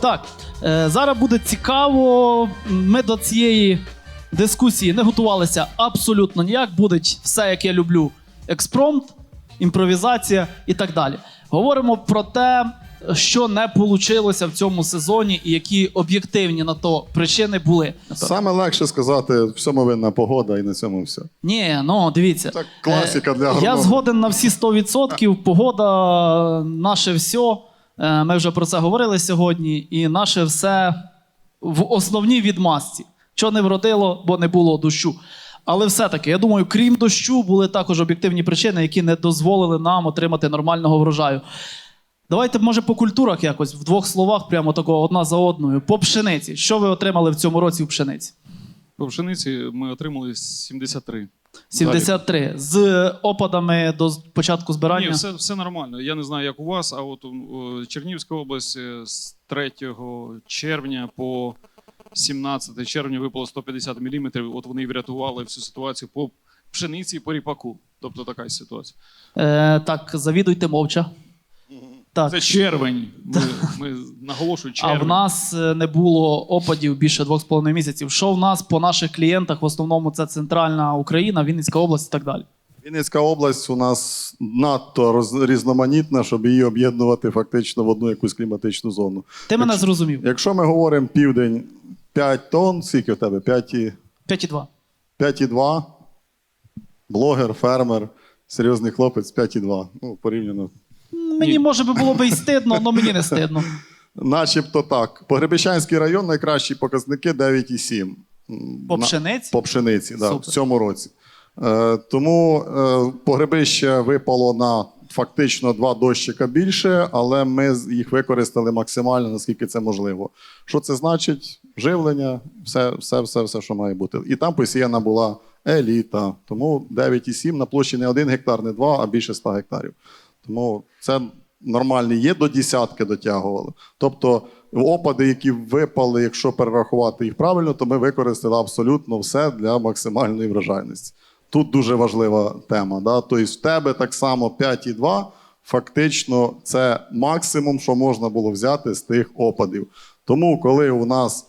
Так, е, зараз буде цікаво. Ми до цієї дискусії не готувалися абсолютно ніяк. Буде все, як я люблю: експромт, імпровізація і так далі. Говоримо про те, що не вийшло в цьому сезоні, і які об'єктивні на то причини були. Саме легше сказати, всьому винна погода і на цьому все. Ні, ну дивіться. Це класика для Я згоден на всі 100%. Погода наше все. Е, Ми вже про це говорили сьогодні, і наше все в основній відмазці. Що не вродило, бо не було дощу. Але все-таки, я думаю, крім дощу, були також об'єктивні причини, які не дозволили нам отримати нормального врожаю. Давайте, може, по культурах якось в двох словах, прямо такого одна за одною. По пшениці. Що ви отримали в цьому році в пшениці? По пшениці ми отримали 73. 73. З опадами до початку збирання. Ні, все, все нормально. Я не знаю, як у вас, а от у Чернігівська область е, з 3 червня по 17 червня випало 150 мм. От вони і врятували всю ситуацію по пшениці і по ріпаку. Тобто така ситуація. Е, так, завідуйте мовча. Так. Це червень. Ми, ми наголошую А в нас е, не було опадів більше двох з половиною місяців. Що в нас по наших клієнтах? В основному це центральна Україна, Вінницька область і так далі. Вінницька область у нас надто роз- різноманітна, щоб її об'єднувати фактично в одну якусь кліматичну зону. Ти мене зрозумів. Якщо ми говоримо південь 5 тонн, скільки в тебе? 5, 5,2. 5,2. Блогер, фермер, серйозний хлопець 5,2. Ну, порівняно. Мені може би було би і стидно, але мені не стидно. Начебто так. Погребищанський район найкращі показники 9,7. По на- пшениці? По пшениці, да, в Супер. цьому році. Е, тому е, погребище випало на фактично два дощика більше, але ми з- їх використали максимально, наскільки це можливо. Що це значить? Живлення, все, все, все, все, що має бути. І там посіяна була еліта. Тому 9,7 на площі не 1 гектар, не 2, а більше 100 гектарів. Тому це нормальні є до десятки дотягували. Тобто опади, які випали, якщо перерахувати їх правильно, то ми використали абсолютно все для максимальної врожайності. Тут дуже важлива тема. Да? Тобто в тебе так само 5,2, фактично це максимум, що можна було взяти з тих опадів. Тому, коли у нас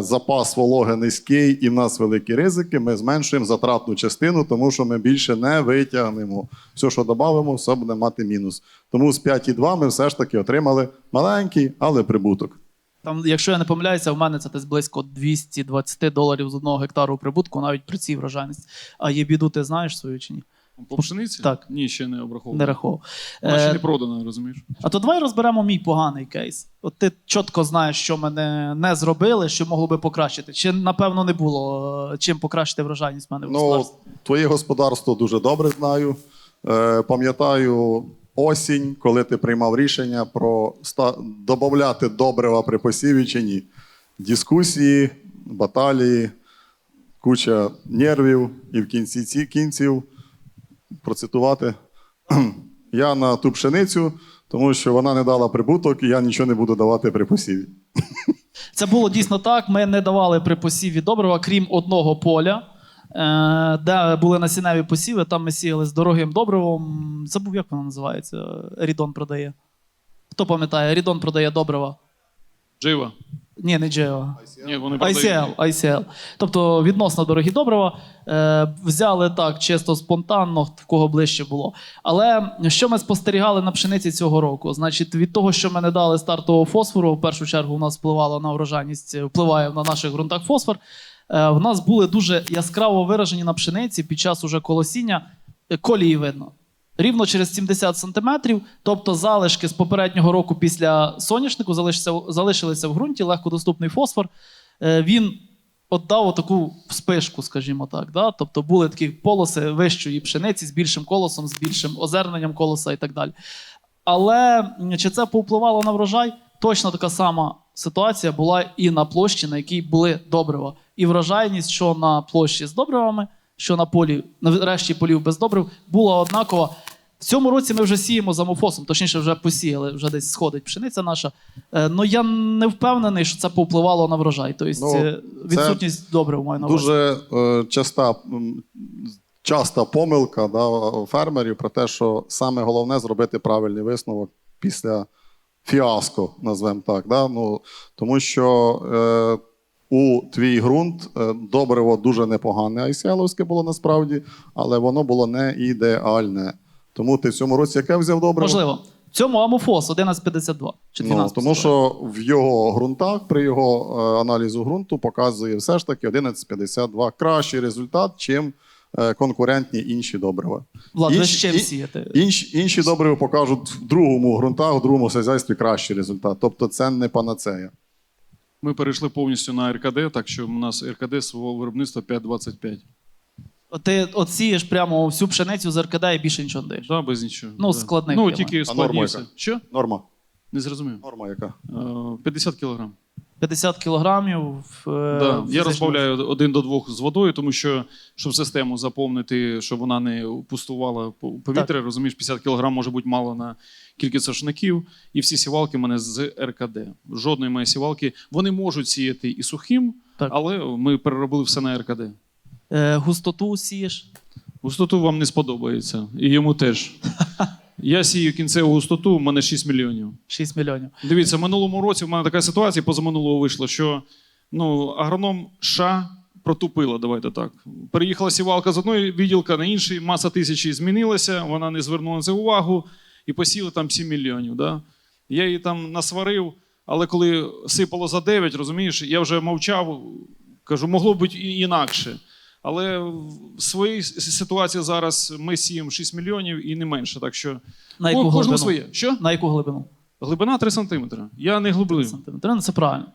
запас вологи низький і в нас великі ризики, ми зменшуємо затратну частину, тому що ми більше не витягнемо. Все, що додамо, все буде мати мінус. Тому з 5,2 ми все ж таки отримали маленький, але прибуток. Там, якщо я не помиляюся, в мене це десь близько 220 доларів з одного гектару прибутку, навіть при цій врожайності. А є біду, ти знаєш свою чи ні? По пшениці? Так. Ні, ще не обраховував. Не рахував. Вона ще Е, не продана, розумієш? А то давай розберемо мій поганий кейс. От ти чітко знаєш, що мене не зробили, що могло би покращити. Чи напевно не було е, чим покращити врожайність в мене в Ну, господарстві? твоє господарство дуже добре знаю. Е, пам'ятаю осінь, коли ти приймав рішення про ста... додати добрива при посіві чи ні. Дискусії, баталії, куча нервів, і в кінці ці кінців процитувати. Я на ту пшеницю, тому що вона не дала прибуток, і я нічого не буду давати при посіві. Це було дійсно так. Ми не давали при посіві добрива, крім одного поля, е, де були насінневі посіви. Там ми сіяли з дорогим добривом. Забув, як воно називається. Рідон продає. Хто пам'ятає, Рідон продає добрива. Жива. Ні, не Джео. Ні, вони. ICL, ICL. Тобто відносно дорогі добрива. Е, взяли так, чисто спонтанно, в кого ближче було. Але що ми спостерігали на пшениці цього року? Значить, від того, що ми не дали стартового фосфору, в першу чергу у нас впливало на врожайність, е, впливає на наших ґрунтах фосфор. Е, в нас були дуже яскраво виражені на пшениці під час уже колосіння е, колії видно. Рівно через 70 сантиметрів, тобто залишки з попереднього року після соняшнику залишилися, в ґрунті, легкодоступний фосфор. Е, Він отдав таку вспишку, скажімо так. Да? Тобто були такі полоси вищої пшениці з більшим колосом, з більшим озерненням колоса і так далі. Але чи це повпливало на врожай? Точно така сама ситуація була і на площі, на якій були добрива. І врожайність, що на площі з добривами, що на полі, на решті полів без добрив, була однакова. В цьому році ми вже сіємо за мофосом, точніше, вже посіяли, вже десь сходить пшениця наша. Е, ну я не впевнений, що це повпливало на врожай. Тобто Ну, е, відсутність добрив маю на увазі. Дуже е, часта, часта помилка да, фермерів про те, що саме головне зробити правильний висновок після фіаско, назвемо так. Да? Ну, тому що е, у твій ґрунт е, добриво дуже непогане, айсіаловське було насправді, але воно було не ідеальне. Тому ти в цьому році яке взяв добриво? Можливо. В цьому амофос 1152 чи 1252. Ну, тому що в його ґрунтах, при його е, аналізу ґрунту, показує все ж таки 11,52 кращий результат, чим е, конкурентні інші добрива. Влад, ви Інші- з чим і- Інші, інші добрива покажуть в другому ґрунтах, в другому хазяйстві кращий результат. Тобто це не панацея. Ми перейшли повністю на РКД, так що у нас РКД свого виробництва 5,25. От Ти от сієш прямо всю пшеницю з РКД і більше нічого не даєш. Да, без нічого. Ну, да. складних Ну, тільки А норма складні яка? Що? Норма. Не зрозумів. Норма яка? Е, 50 кілограм. 50 кілограмів. Е, Да. Я розбавляю один до двох з водою, тому що щоб систему заповнити, щоб вона не пустувала по- повітря, розумієш, 50 кг може бути мало на кількість сошників. І всі сівалки в мене з РКД. Жодної моєї сівалки. Вони можуть сіяти і сухим, Так. але ми переробили все на РКД. Е, густоту сієш. Густоту вам не сподобається, і йому теж. Я сію кінцеву густоту, в мене 6 мільйонів. 6 мільйонів. Дивіться, в минулому році в мене така ситуація, позаминулого вийшло, що ну, агроном США протупила, давайте так. Переїхала сівалка з одної відділка на інший, маса тисячі змінилася, вона не звернула на це увагу і посіли там 7 мільйонів. Да? Я її там насварив, але коли сипало за 9, розумієш, я вже мовчав, кажу, могло б бути і інакше. Але в своїй ситуації зараз ми сіємо 6 мільйонів і не менше. Так що На яку кожному глибину? своє. Що? На яку глибину? Глибина 3 сантиметри. Я не глиблив. Сантиметр. Ну, Це правильно.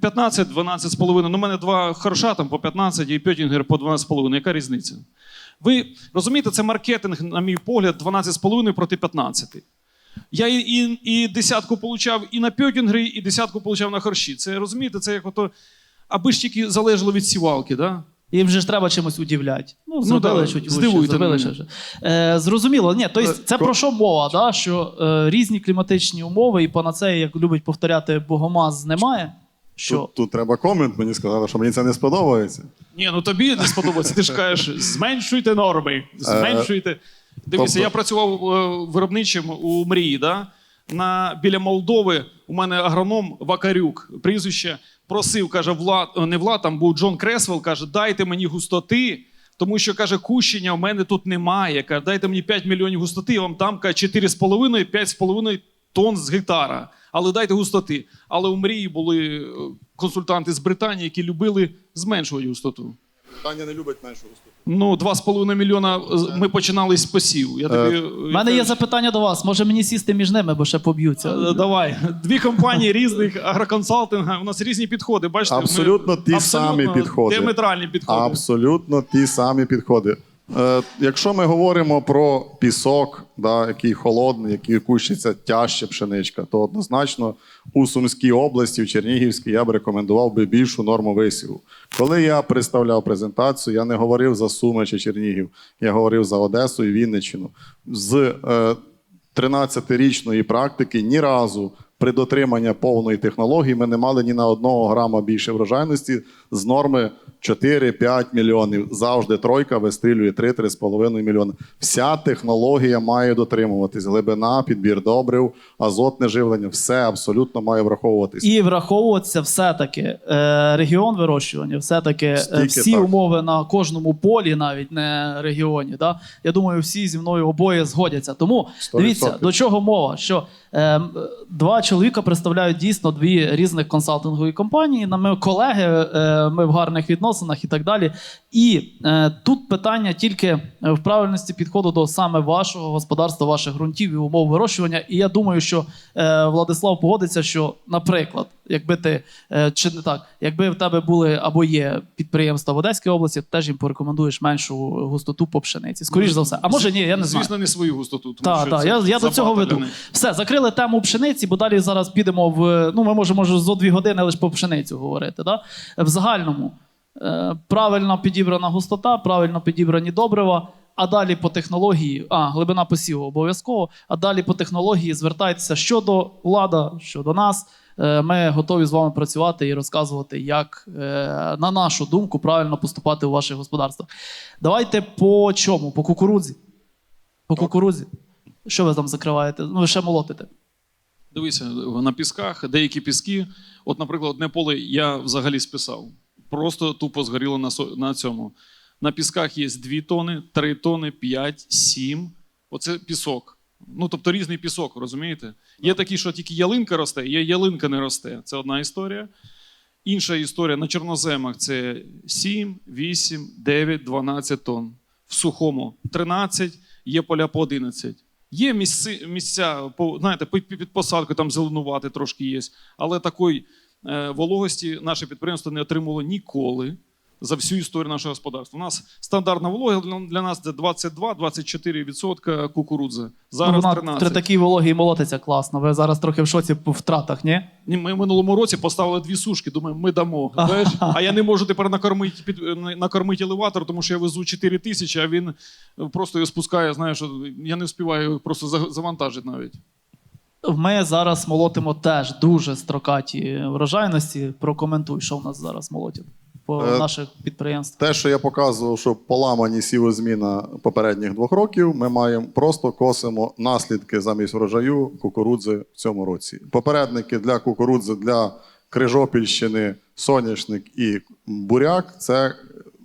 15, 12 з половиною. Ну, у мене два хороша там по 15 і Пьотінгер по 12 з половиною. Яка різниця? Ви розумієте, це маркетинг, на мій погляд, 12 з половиною проти 15. Я і, і, і десятку получав і на Пьотінгері, і десятку получав на харші. Це розумієте, це як ото, аби ж тільки залежало від сівалки, да? Їм же ж треба чимось удивляти. Ну, зробили да, чуть здивуйте зробили мене. ще. Е, зрозуміло, ні, тобто Е, це про що мова, да? що е, різні кліматичні умови, і панацеї, як любить повторяти Богомаз, немає. Що Тут, тут треба комент, мені сказали, що мені це не сподобається. Ні, ну тобі не сподобається. Ти ж кажеш, зменшуйте норми, зменшуйте. Дивіться, тобто- я працював е, виробничим у мрії. Да? На, біля Молдови у мене агроном Вакарюк, прізвище, просив, каже, Влад, не Влад, там був Джон Кресвелл, каже, дайте мені густоти, тому що каже, кущення в мене тут немає. Каже, дайте мені 5 мільйонів густоти, я вам дам каже, 4,5, 5,5 тонн з гектара. Але дайте густоти. Але у мрії були е, консультанти з Британії, які любили зменшувати густоту. Таня не любить меншу густоту. Ну, 2,5 мільйона з- ми починали з посів. Я тобі, У мене є запитання до вас. Може мені сісти між ними, бо ще поб'ються. Е, Давай. Дві компанії різних агроконсалтинга. У нас різні підходи. Бачите, ми- Абсолютно ті самі підходи. Діаметральні підходи. Абсолютно ті самі підходи. Е, якщо ми говоримо про пісок, да, який холодний, який кущиться тяжче пшеничка, то однозначно у Сумській області, в Чернігівській, я б рекомендував би більшу норму висіву. Коли я представляв презентацію, я не говорив за Суми чи Чернігів, я говорив за Одесу і Вінниччину. З е, 13-річної практики ні разу при дотриманні повної технології ми не мали ні на одного грама більше врожайності з норми 4-5 мільйонів. Завжди тройка вистрілює 3-3,5 мільйони. Вся технологія має дотримуватись. Глибина, підбір добрив, азотне живлення, все абсолютно має враховуватись. І враховується все-таки е, регіон вирощування, все-таки е, всі так. умови на кожному полі, навіть не регіоні. Да? Я думаю, всі зі мною обоє згодяться. Тому Сто дивіться, до чого мова? Що два чоловіка представляють дійсно дві різних консалтингові компанії. Ми колеги, е, ми в гарних відносинах і так далі. І е, тут питання тільки в правильності підходу до саме вашого господарства, ваших ґрунтів і умов вирощування. І я думаю, що е, Владислав погодиться, що, наприклад, якби ти е, чи не так, якби в тебе були або є підприємства в Одеській області, ти теж їм порекомендуєш меншу густоту по пшениці. Скоріш за все. А може ні, я не знаю. Звісно, не свою густоту. тому Так, що так, це я, я до цього забагато веду. для них. Все, закрили тему пшениці, бо далі зараз підемо в. Ну, ми можемо може, зо дві години лише по пшеницю говорити. Да? В загальному е, правильно підібрана густота, правильно підібрані добрива. А далі по технології, а глибина посіву обов'язково. А далі по технології звертайтеся щодо влада, щодо нас. Е, Ми готові з вами працювати і розказувати, як, е, на нашу думку, правильно поступати у ваших господарствах. Давайте по чому? По кукурудзі. По кукурудзі. Що ви там закриваєте? Ну, ви ще молотите. Дивися, на пісках, деякі піски. От, наприклад, одне поле я взагалі списав. Просто тупо згоріло на, на цьому. На пісках є 2 тони, 3 тони, 5, 7. Оце пісок. Ну, тобто різний пісок, розумієте? Є такі, що тільки ялинка росте, є ялинка не росте. Це одна історія. Інша історія на чорноземах це 7, 8, 9, 12 тонн. В сухому 13, є поля по 11. Є місця, місця по, знаєте, під, посадку там зеленувати трошки є. Але такої е, вологості наше підприємство не отримувало ніколи за всю історію нашого господарства. У нас стандартна волога для, нас це 22-24% кукурудзи. Зараз Ну, вона 13. при такій вологій молотиться класно. Ви зараз трохи в шоці по втратах, ні? Ні, Ми в минулому році поставили дві сушки. Думаю, ми дамо. Знаєш? А я не можу тепер накормити під накормити елеватор, тому що я везу 4 тисячі, а він просто його спускає. Знаєш, я не встигаю просто за- завантажити навіть. Ми зараз молотимо теж дуже строкаті врожайності. Прокоментуй, що в нас зараз молотять по Е, наших підприємствах. Те, що я показував, що поламані сівозміна попередніх двох років, ми маємо просто косимо наслідки замість врожаю кукурудзи в цьому році. Попередники для кукурудзи для Крижопільщини, соняшник і буряк це,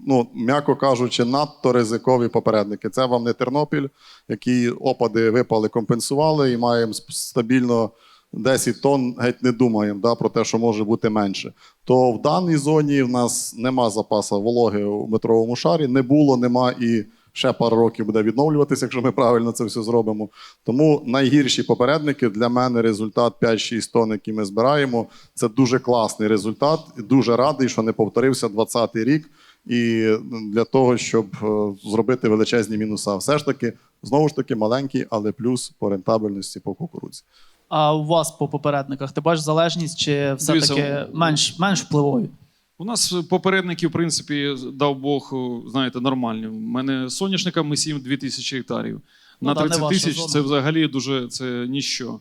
ну, м'яко кажучи, надто ризикові попередники. Це вам не Тернопіль, які опади випали, компенсували і маємо стабільно 10 тонн, геть не думаємо да, про те, що може бути менше. То в даній зоні в нас нема запасу вологи у метровому шарі, не було, нема і ще пару років буде відновлюватися, якщо ми правильно це все зробимо. Тому найгірші попередники для мене результат 5-6 тонн, які ми збираємо. Це дуже класний результат. Дуже радий, що не повторився 20-й рік. І для того, щоб е, зробити величезні мінуса, все ж таки, знову ж таки, маленький, але плюс по рентабельності по кукурудзі. А у вас по попередниках ти бачиш залежність чи все-таки менш, менш впливові? У нас попередники, в принципі, дав Бог, знаєте, нормальні. У мене соняшника ми сім 2000 гектарів. Ну, На та, 30 тисяч це взагалі дуже це ніщо.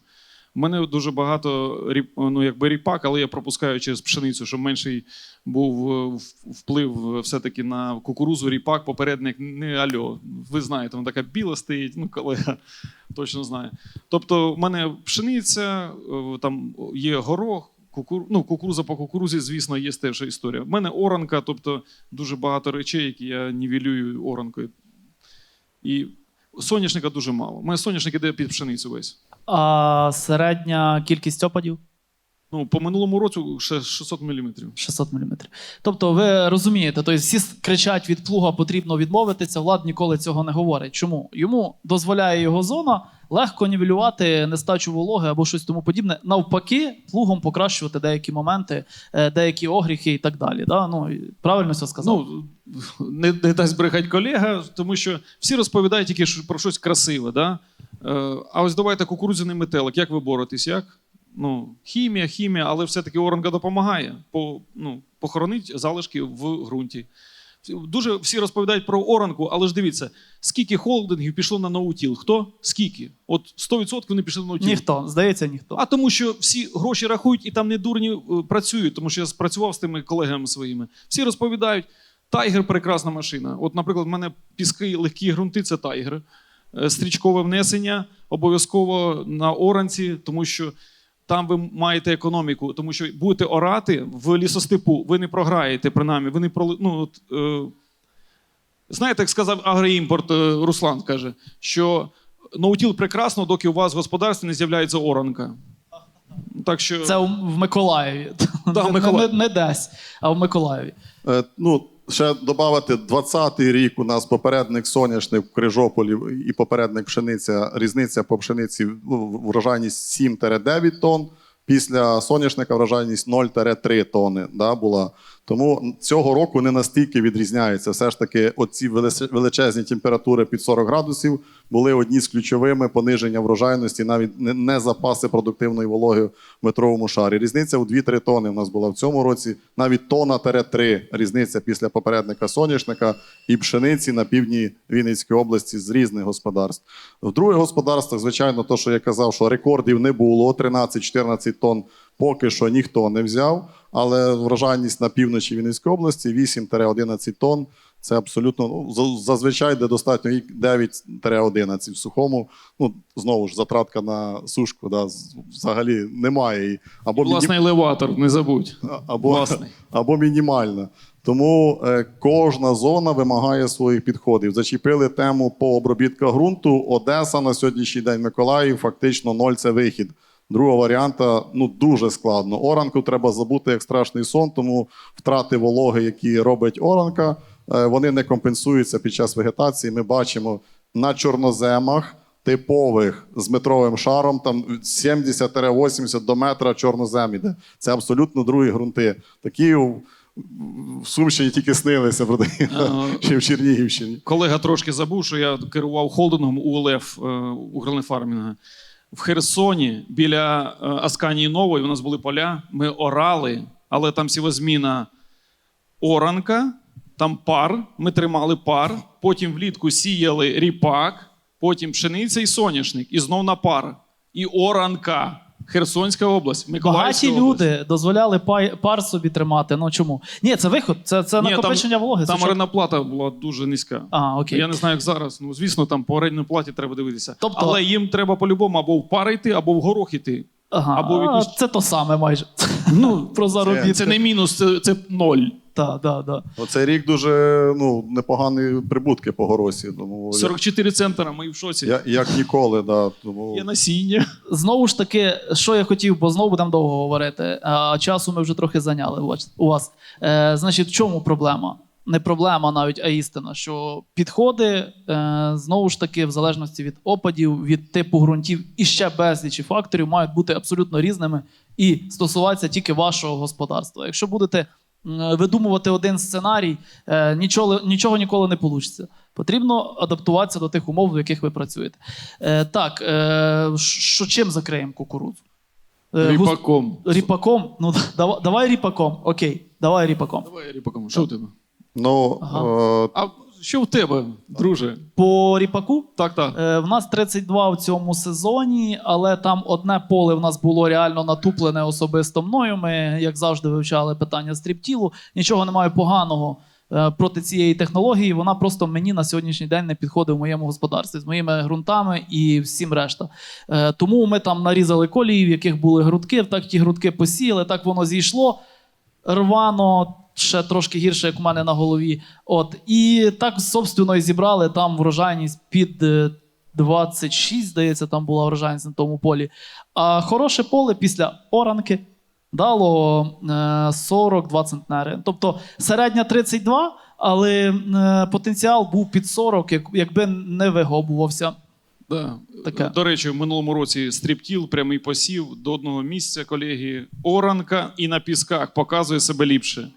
У мене дуже багато ну, якби ріпак, але я пропускаю через пшеницю, щоб менший був е, вплив е, все-таки на кукурузу, ріпак, попередник не альо. Ви знаєте, вона така біла стоїть, ну колега точно знає. Тобто, в мене пшениця, е, там є горох, кукур... ну, кукуруза по кукурузі, звісно, є теж історія. В мене оранка, тобто дуже багато речей, які я нівелюю оранкою. І соняшника дуже мало. У мене соняшник іде під пшеницю весь. А середня кількість опадів Ну, по минулому році ще 600 мм. 600 мм. Тобто, ви розумієте, тобто всі кричать від плуга потрібно відмовитися. Влад ніколи цього не говорить. Чому? Йому дозволяє його зона легко нівелювати нестачу вологи або щось тому подібне. Навпаки, плугом покращувати деякі моменти, е, деякі огріхи і так далі. Да? Ну, правильно все сказав. Ну, не, не дасть брехать колега, тому що всі розповідають тільки про щось красиве. Да? Е, А ось давайте кукурудзяний метелик. Як ви боретесь? Як? Ну, хімія, хімія, але все-таки оранга допомагає по, ну, похоронити залишки в ґрунті. Дуже всі розповідають про оранку, але ж дивіться, скільки холдингів пішло на ноутіл? Хто? Скільки? От 100% вони пішли на ноутіл. ніхто, здається, ніхто. А тому, що всі гроші рахують і там не дурні е, працюють, тому що я спрацював з тими колегами своїми. Всі розповідають, тайгер прекрасна машина. От, наприклад, в мене піски, легкі ґрунти це тайгер. Е, Стрічкове внесення обов'язково на оранці, тому що там ви маєте економіку, тому що будете орати в лісостепу, ви не програєте принаймні, ви не проли... ну, от, е... Знаєте, як сказав агроімпорт е, Руслан каже, що наутіл прекрасно, доки у вас в господарстві не з'являється оранка. Так що Це в Миколаєві. Да, в Не- Не, не десь, а в Миколаєві. Е, ну, ще додати, 20-й рік у нас попередник соняшник в Крижополі і попередник пшениця, різниця по пшениці ну, врожайність 7-9 тонн. Після соняшника врожайність 0-3 тонни да, була. Тому цього року не настільки відрізняється. Все ж таки, оці величезні температури під 40 градусів були одні з ключовими пониження врожайності, навіть не, запаси продуктивної вологи в метровому шарі. Різниця у 2-3 тонни в нас була в цьому році, навіть тона тере 3 різниця після попередника соняшника і пшениці на півдні Вінницької області з різних господарств. В других господарствах, звичайно, то, що я казав, що рекордів не було 13-14 тонн. Поки що ніхто не взяв, але врожайність на півночі Вінницької області 8-11 тонн. Це абсолютно ну, зазвичай, де достатньо 9-11 в сухому. Ну, знову ж, затратка на сушку, да, взагалі немає. Або, міні- Власний елеватор, не забудь. або, власний. або мінімальна. Тому е, кожна зона вимагає своїх підходів. Зачепили тему по обробітках ґрунту. Одеса на сьогоднішній день Миколаїв фактично ноль це вихід. Другого варіанта ну дуже складно. Оранку треба забути як страшний сон, тому втрати вологи, які робить оранка, е, вони не компенсуються під час вегетації. Ми бачимо на чорноземах. Типових з метровим шаром, там 70-80 до метра чорнозем іде. Це абсолютно другі ґрунти. Такі в Сумщині тільки снилися про ще в Чернігівщині. Колега трошки забув, що я керував холдингом УЛФ е, угольне фармінга. В Херсоні біля е, Асканії Нової у нас були поля. Ми орали, але там сівозміна оранка, там пар. Ми тримали пар. Потім влітку сіяли ріпак, потім пшениця і соняшник, і знов на пар. І оранка. Херсонська область, Миколаївська Багаті область. люди дозволяли пай, пар собі тримати. Ну чому? Ні, це виход, це, це Ні, накопичення вологи. це Там що? орендна плата була дуже низька. А, окей. Я не знаю, як зараз. Ну, звісно, там по орендній платі треба дивитися. Тобто- Але їм треба по-любому або в пар йти, або в горох йти. Ага, або в а, Це то саме майже. Ну, про заробітки. Це не мінус, це, це ноль. Так, так, так. Оцей рік дуже ну, непогані прибутки по горосі. Тому 44 центра, ми в шоці. як, як ніколи. Да, тому... Є насіння. Знову ж таки, що я хотів, бо знову будемо довго говорити. А часу ми вже трохи зайняли у вас- у вас. Е, значить, в чому проблема? Не проблема навіть, а істина, що підходи е, знову ж таки, в залежності від опадів, від типу ґрунтів і ще безлічі факторів, мають бути абсолютно різними і стосуватися тільки вашого господарства. Якщо будете видумувати один сценарій, е, нічого, нічого ніколи не вийде. Потрібно адаптуватися до тих умов, в яких ви працюєте. Е, так, е, що чим закриємо кукурудзу? Е, Ріпаком. Ріпаком? Ну, давай, давай ріпаком. Окей, давай ріпаком. Давай ріпаком. Що у тебе? Ну, Ага. е, А що в тебе, друже? По ріпаку Так, так. е, в нас 32 в цьому сезоні, але там одне поле в нас було реально натуплене особисто мною. Ми, як завжди, вивчали питання стріптілу. Нічого немає поганого е, проти цієї технології. Вона просто мені на сьогоднішній день не підходить в моєму господарстві з моїми ґрунтами і всім решта. Е, Тому ми там нарізали колії, в яких були грудки, так ті грудки посіяли, так воно зійшло. рвано, ще трошки гірше, як у мене на голові. От. І так, собственно, і зібрали там врожайність під е, 26, здається, там була врожайність на тому полі. А хороше поле після оранки дало е, 42 центнери. Тобто середня 32, але е, потенціал був під 40, якби не вигобувався. Да. Таке. До речі, в минулому році стріптіл, прямий посів до одного місця, колеги. Оранка і на пісках показує себе ліпше.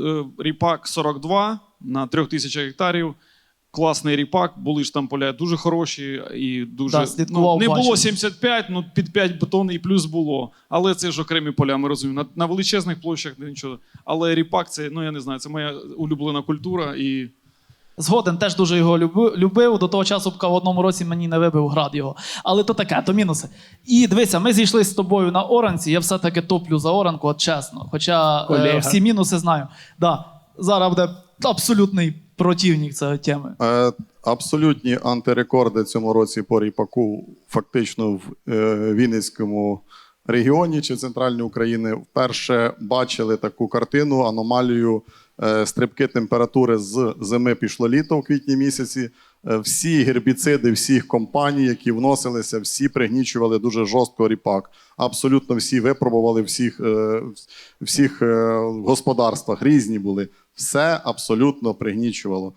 Е, Ріпак 42 на 3000 гектарів. Класний ріпак, були ж там поля дуже хороші і дуже Да, слідкував, ну, не було бачив. 75, ну під 5 бетон і плюс було. Але це ж окремі поля, ми розуміємо. На, на величезних площах нічого. Але ріпак це, ну я не знаю, це моя улюблена культура і Згоден теж дуже його люби- любив. До того часу, поки в одному році мені не вибив град його. Але то таке, то мінуси. І дивися, ми зійшли з тобою на оранці. Я все-таки топлю за оранку, от чесно. Хоча е, всі мінуси знаю. Да, зараз буде абсолютний противник цієї теми. Е, Абсолютні антирекорди цьому році по ріпаку фактично в е, Вінницькому регіоні чи центральній Україні вперше бачили таку картину, аномалію стрибки температури з зими пішло літо в квітні місяці. Е, Всі гербіциди всіх компаній, які вносилися, всі пригнічували дуже жорстко ріпак. Абсолютно всі випробували всіх, е, всіх е, господарствах, різні були. Все абсолютно пригнічувало.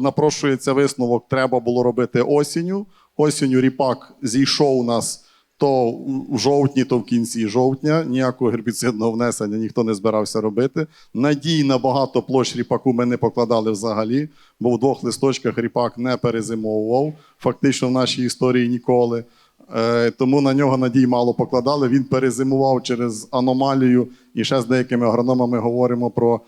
Напрошується висновок, треба було робити осінню. Осінню ріпак зійшов у нас то у жовтні, то в кінці жовтня. Ніякого гербіцидного внесення ніхто не збирався робити. Надій на багато площ ріпаку ми не покладали взагалі, бо в двох листочках ріпак не перезимовував, фактично в нашій історії ніколи. Е, Тому на нього надій мало покладали. Він перезимував через аномалію, і ще з деякими агрономами говоримо про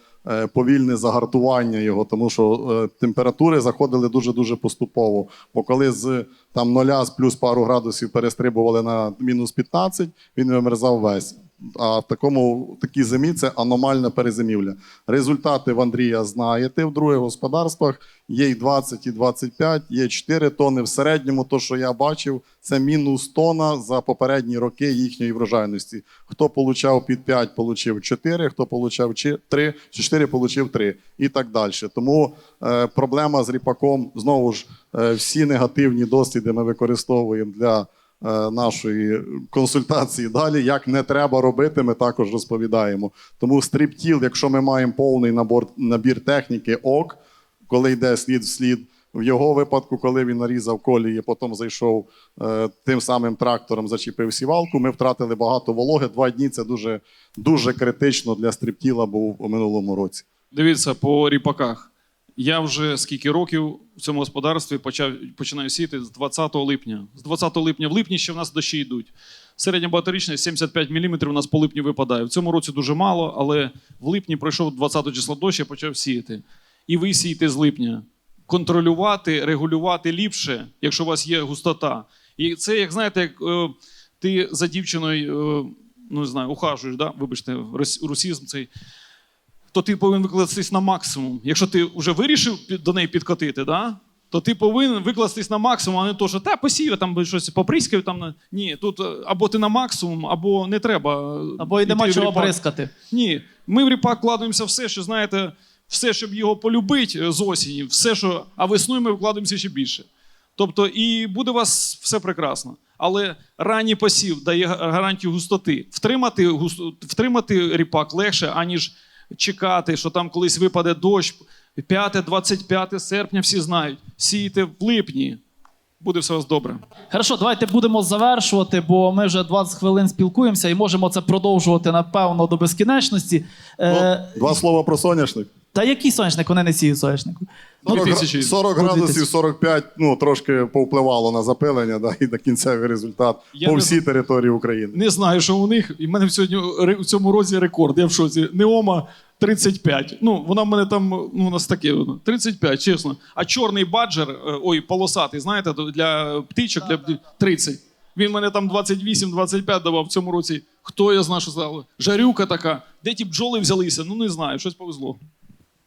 повільне загартування його, тому що е, температури заходили дуже дуже поступово. Бо коли з там нуля з плюс пару градусів перестрибували на мінус 15, він вимерзав весь. А в такому такій зимі це аномальне перезимівля. Результати в Андрія знаєте в других господарствах. Є і 20, і 25, є 4 тони. В середньому, то, що я бачив, це мінус тона за попередні роки їхньої врожайності. Хто получав під 5, получив 4, хто получав 3, 4, получив 3 і так далі. Тому е, проблема з ріпаком знову ж е, всі негативні досліди ми використовуємо для нашої консультації. Далі, як не треба робити, ми також розповідаємо. Тому стріптіл, якщо ми маємо повний набор, набір техніки ок, коли йде слід в слід. В його випадку, коли він нарізав колії, потім зайшов е, тим самим трактором, зачепив сівалку, ми втратили багато вологи. Два дні це дуже, дуже критично для стріптіла був у минулому році. Дивіться, по ріпаках. Я вже скільки років в цьому господарстві почав, починаю сіяти з 20 липня. З 20 липня в липні ще в нас дощі йдуть. Середня багаторічна 75 мм у нас по липні випадає. В цьому році дуже мало, але в липні пройшов 20 числа дощ, я почав сіяти. І ви сієте з липня. Контролювати, регулювати ліпше, якщо у вас є густота. І це, як знаєте, як е, ти за дівчиною, е, ну не знаю, ухажуєш, да? вибачте, русізм цей то ти повинен викластись на максимум. Якщо ти вже вирішив до неї підкотити, да? то ти повинен викластись на максимум, а не то, що та посію, там щось поприскаю. Там, ні, тут е, або ти на максимум, або не треба. е, Або й нема чого бризкати. Ні, ми в ріпак вкладаємося все, що знаєте, все, щоб його полюбити з осені, все, що, а весною ми вкладаємося ще більше. Тобто, і буде у вас все прекрасно. Але ранній посів дає гарантію густоти. Втримати, втримати ріпак легше, аніж чекати, що там колись випаде дощ. 5-25 серпня всі знають. Сійте в липні. Буде все у вас добре. Хорошо, давайте будемо завершувати, бо ми вже 20 хвилин спілкуємося і можемо це продовжувати напевно до безкінечності. Е, Два слова про соняшник. Та який соняшник? Вони не сіють соняшнику. 40, 40 Ну, градусів 45 ну, трошки повпливало на запилення, да, і на кінцевий результат Я по не всій території України. Не знаю, що у них. І в мене сьогодні ре- в цьому році рекорд. Я в шоці. Неома 35. Ну, вона в мене там, ну, у нас таке воно, 35, чесно. А чорний баджер, е, ой, полосатий, знаєте, для птичок, для пти- 30. Він мене там 28-25 давав в цьому році. Хто я знаю, що стало? Жарюка така. Де ті бджоли взялися? Ну не знаю, щось повезло.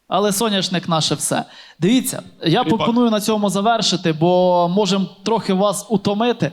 Але соняшник наше все. Дивіться, я пропоную на цьому завершити, бо можемо трохи вас утомити.